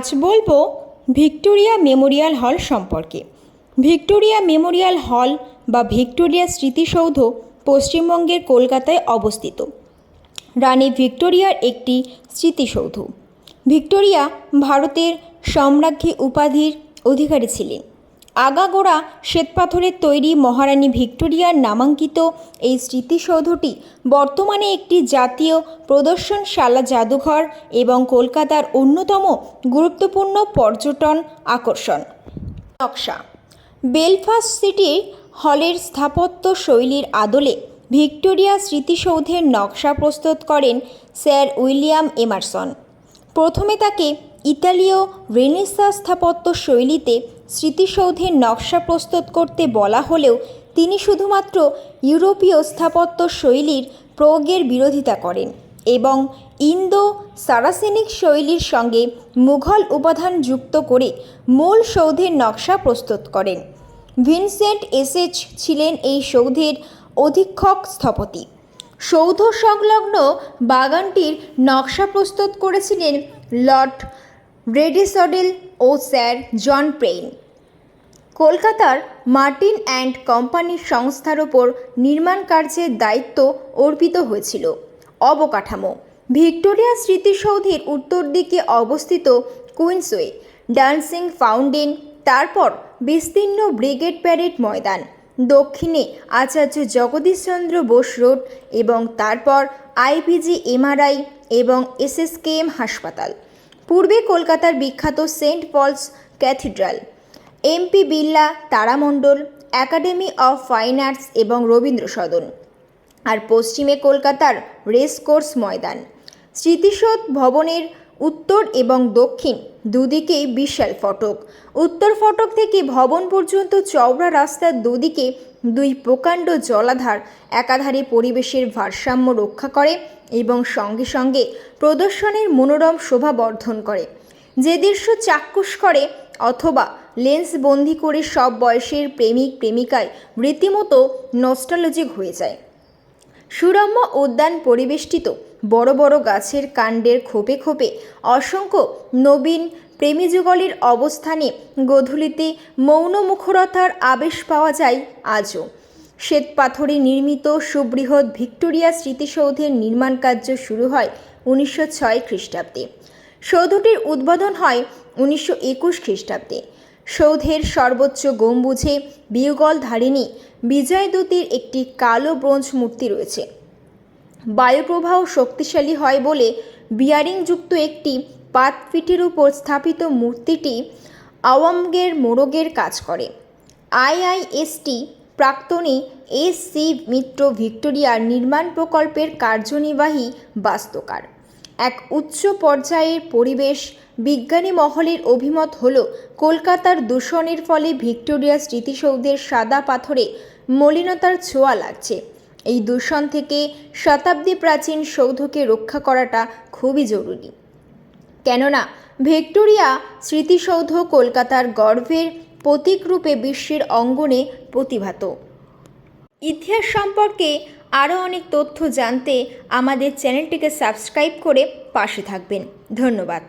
আজ বলব Victoria Memorial হল সম্পর্কে। ভিক্টোরিয়া মেমোরিয়াল হল বা ভিক্টোরিয়া স্মৃতিসৌধ পশ্চিমবঙ্গের কলকাতায় অবস্থিত। রানী ভিক্টোরিয়ার একটি স্মৃতিসৌধ। ভিক্টোরিয়া ভারতের সম্রাজ্ঞী উপাধির অধিকারী ছিলেন। আগাগোড়া শ্বেতপাথরের তৈরি মহারানী ভিক্টোরিয়ার নামাঙ্কিত এই স্মৃতিসৌধটি বর্তমানে একটি জাতীয় প্রদর্শনশালা জাদুঘর এবং কলকাতার অন্যতম গুরুত্বপূর্ণ পর্যটন আকর্ষণ। নকশা। বেলফাস্ট সিটি হলের স্থাপত্য শৈলীর আদলে ভিক্টোরিয়া স্মৃতিসৌধের নকশা প্রস্তুত করেন স্যার উইলিয়াম এমারসন। প্রথমে তাকে ইতালীয় রেনেসা স্থাপত্য শৈলীতে স্মৃতিসৌধের নকশা প্রস্তুত করতে বলা হলেও তিনি শুধুমাত্র ইউরোপীয় স্থাপত্য শৈলীর প্রয়োগের বিরোধিতা করেন এবং ইন্দো সারাসেনিক শৈলীর সঙ্গে মুঘল উপাদান যুক্ত করে মূল সৌধের নকশা প্রস্তুত করেন। ভিনসেন্ট এসএচ ছিলেন এই সৌধের অধীক্ষক স্থপতি। সৌধ সংলগ্ন বাগানটির নকশা প্রস্তুত করেছিলেন লর্ড রেডিসডেল ও স্যার জন প্রেইন। কলকাতার মার্টিন অ্যান্ড কোম্পানির সংস্থার ওপর নির্মাণ কার্যের দায়িত্ব অর্পিত হয়েছিল। অবকাঠামো, ভিক্টোরিয়া স্মৃতিসৌধের উত্তর দিকে অবস্থিত কুইন্সওয়ে ডান্সিং ফাউন্টেন, তারপর বিস্তীর্ণ ব্রিগেড প্যারেড ময়দান, দক্ষিণে আচার্য জগদীশচন্দ্র বোস রোড এবং তারপর আইপিজি এমআরআই এবং এসএসকেএম হাসপাতাল। পূর্বে কলকাতার বিখ্যাত Saint Paul's cathedral, MP Birla তারামণ্ডল, একাডেমি অফ ফাইন আর্টস এবং রবীন্দ্র সদন আর পশ্চিমে কলকাতার রেস কোর্স ময়দান। স্মৃতিসৌধ ভবনের উত্তর এবং দক্ষিণ দুদিকেই বিশাল ফটক। উত্তর ফটক থেকে ভবন পর্যন্ত চওড়া রাস্তার দুদিকে দুই প্রকাণ্ড জলাধার একাধারে পরিবেশের ভারসাম্য রক্ষা করে এবং সঙ্গে সঙ্গে প্রদর্শনের মনোরম শোভা বর্ধন করে। যে দৃশ্য চাক্ষুষ করে অথবা লেন্স বন্দি করে সব বয়সের প্রেমিক প্রেমিকায় রীতিমতো নস্টালজিক হয়ে যায়। সুরম্য উদ্যান পরিবেষ্টিত বড় বড় গাছের কাণ্ডের খোপে খোপে অসংখ্য নবীন প্রেমীযুগলের অবস্থানে গোধূলিতে মৌন মুখরতার আবেশ পাওয়া যায় আজও। শ্বেত পাথরে নির্মিত সুবৃহৎ ভিক্টোরিয়া স্মৃতিসৌধের নির্মাণ কার্য শুরু হয় উনিশশো ছয় খ্রিস্টাব্দে। সৌধটির উদ্বোধন হয় উনিশশো একুশ খ্রিস্টাব্দে। সৌধের সর্বোচ্চ গম্বুজে বিয়োগলধারিণী বিজয়দূতির একটি কালো ব্রোঞ্জ মূর্তি রয়েছে। বায়ুপ্রবাহ শক্তিশালী হয় বলে বিয়ারিংযুক্ত একটি পাতপিঠের উপর স্থাপিত মূর্তিটি আওয়ামগের মোড়গের কাজ করে। আইআইএসটি প্রাক্তনী এস সি মিত্র ভিক্টোরিয়ার নির্মাণ প্রকল্পের কার্যনির্বাহী বাস্তুকার। এক উচ্চ পর্যায়ের পরিবেশ বিজ্ঞানী মহলের অভিমত হল, কলকাতার দূষণের ফলে ভিক্টোরিয়া স্মৃতিসৌধের সাদা পাথরে মলিনতার ছোঁয়া লাগছে। এই দূষণ থেকে শতাব্দী প্রাচীন সৌধকে রক্ষা করাটা খুবই জরুরি। কেননা, ভিক্টোরিয়া স্মৃতিসৌধ কলকাতার গর্ভের প্রতীকরূপে বিশ্বের অঙ্গনে প্রতিভাত। ইতিহাস সম্পর্কে আরও অনেক তথ্য জানতে আমাদের চ্যানেলটিকে সাবস্ক্রাইব করে পাশে থাকবেন। ধন্যবাদ।